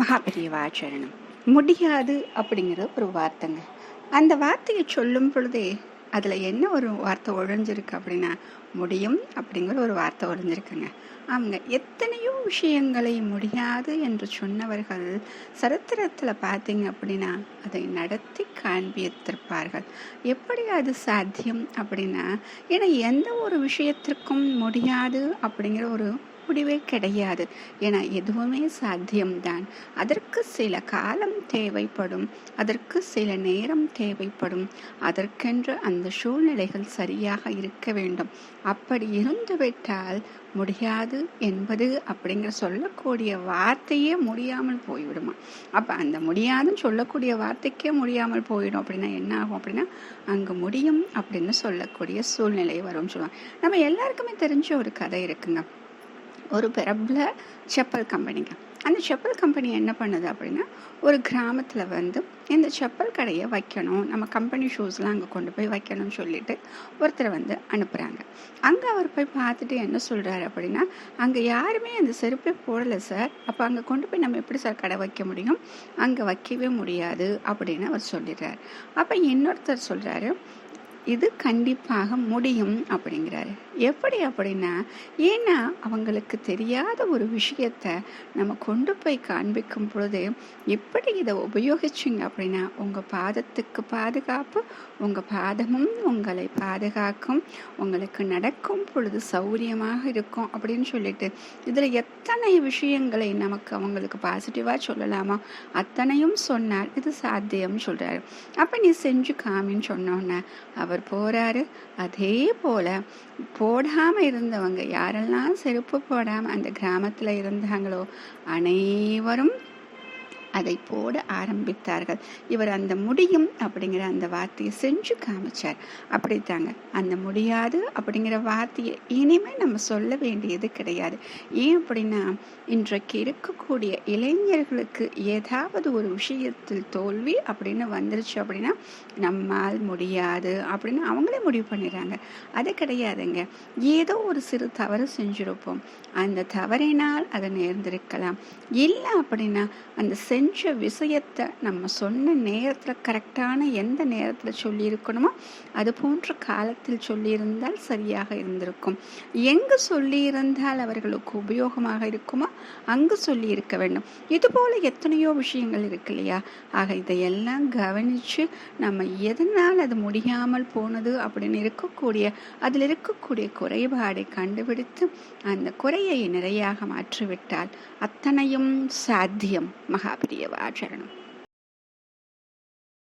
மகாபெரியவாச்சரணம் முடியாது அப்படிங்கிற ஒரு வார்த்தைங்க. அந்த வார்த்தையை சொல்லும் பொழுதே அதில் என்ன ஒரு வார்த்தை ஒழிஞ்சிருக்கு அப்படின்னா முடியும் அப்படிங்கிற ஒரு வார்த்தை ஒழிஞ்சிருக்குங்க. அவங்க எத்தனையோ விஷயங்களை முடியாது என்று சொன்னவர்கள் சரித்திரத்தில் பார்த்தீங்க அப்படின்னா அதை நடத்தி காண்பித்திருப்பார்கள். எப்படி அது சாத்தியம் அப்படின்னா ஏன்னா எந்த ஒரு விஷயத்திற்கும் முடியாது அப்படிங்கிற ஒரு முடிவே கிடையாது. ஏன்னா எதுவுமே சாத்தியம்தான். அதற்கு சில காலம் தேவைப்படும். அதற்கு சில நேரம் தேவைப்படும். அதற்கென்று அந்த சூழ்நிலைகள் சரியாக இருக்க வேண்டும். அப்படி இருந்துவிட்டால் முடியாது என்பது அப்படிங்கிற சொல்லக்கூடிய வார்த்தையே முடியாமல் போய்விடுமா? அப்போ அந்த முடியாதுன்னு சொல்லக்கூடிய வார்த்தைக்கே முடியாமல் போயிடும் அப்படின்னா என்ன ஆகும் அப்படின்னா அங்கே முடியும் அப்படின்னு சொல்லக்கூடிய சூழ்நிலை வரும்னு சொல்லுவாங்க. நம்ம எல்லாருக்குமே தெரிஞ்ச ஒரு கதை இருக்குங்க. ஒரு பிரபல செப்பல் கம்பெனிங்க. அந்த செப்பல் கம்பெனி என்ன பண்ணுது அப்படின்னா ஒரு கிராமத்தில் வந்து இந்த செப்பல் கடையை வைக்கணும். நம்ம கம்பெனி ஷூஸ்லாம் அங்கே கொண்டு போய் வைக்கணும்னு சொல்லிட்டு ஒருத்தரை வந்து அனுப்புகிறாங்க அங்கே அவர் போய் பார்த்துட்டு என்ன சொல்கிறாரு அப்படின்னா அங்கே யாருமே அந்த செருப்பே போடலை சார். அப்போ அங்கே கொண்டு போய் நம்ம எப்படி சார் கடை வைக்க முடியும்? அங்கே வைக்கவே முடியாது அப்படின்னு அவர் சொல்லிடுறாரு. அப்போ இன்னொருத்தர் சொல்கிறாரு இது கண்டிப்பாக முடியும் அப்படிங்கிறாரு. எப்படி அப்படின்னா ஏன்னா அவங்களுக்கு தெரியாத ஒரு விஷயத்த நம்ம கொண்டு போய் காண்பிக்கும் பொழுது எப்படி இதை உபயோகிச்சிங்க அப்படின்னா உங்கள் பாதத்துக்கு பாதுகாப்பு உங்கள் பாதமும் உங்களை பாதுகாக்கும் உங்களுக்கு நடக்கும் பொழுது சௌரியமாக இருக்கும் அப்படின்னு சொல்லிட்டு இதில் எத்தனை விஷயங்களை நமக்கு அவங்களுக்கு பாசிட்டிவாக சொல்லலாமா அத்தனையும் சொன்னால் இது சாத்தியம் சொல்கிறாரு அப்போ நீ செஞ்சு காமின்னு சொன்னோன்னே அவர் போகிறாரு அதே போல் போடாமல் இருந்தவங்க யாரெல்லாம் செருப்பு போடாமல் அந்த கிராமத்தில் இருந்தாங்களோ அனைவரும் அதை போட ஆரம்பித்தார்கள். இவர் அந்த முடியும் அப்படிங்கிற அந்த வார்த்தையை செஞ்சு காமிச்சார். அப்படித்தாங்க. அந்த முடியாது அப்படிங்கிற வார்த்தையை இனிமேல் நம்ம சொல்ல வேண்டியது கிடையாது. ஏன் அப்படின்னா இன்றைக்கு இருக்கக்கூடிய இளைஞர்களுக்கு ஏதாவது ஒரு விஷயத்தில் தோல்வி அப்படின்னு வந்துருச்சு அப்படின்னா நம்மால் முடியாது அப்படின்னு அவங்களே முடிவு பண்ணிடுறாங்க. அது கிடையாதுங்க. ஏதோ ஒரு சிறு தவறு செஞ்சிருப்போம். அந்த தவறினால் அதை நேர்ந்திருக்கலாம். இல்லை அப்படின்னா அந்த செஞ்ச செஞ்ச விஷயத்தை நம்ம சொன்ன நேரத்தில் கரெக்டான எந்த நேரத்தில் சொல்லியிருக்கணுமோ அது போன்ற காலத்தில் சொல்லியிருந்தால் சரியாக இருந்திருக்கும். எங்கு சொல்லியிருந்தால் அவர்களுக்கு உபயோகமாக இருக்குமோ அங்கு சொல்லி இருக்க வேண்டும். இது போல எத்தனையோ விஷயங்கள் இருக்கு இல்லையா? ஆக இதையெல்லாம் கவனித்து நம்ம எதனால் அது முடியாமல் போனது அப்படின்னு இருக்கக்கூடிய அதில் இருக்கக்கூடிய குறைபாடை கண்டுபிடித்து அந்த குறையை நிறையாக மாற்றிவிட்டால் அத்தனையும் சாத்தியம் తీయవ ఆచరణం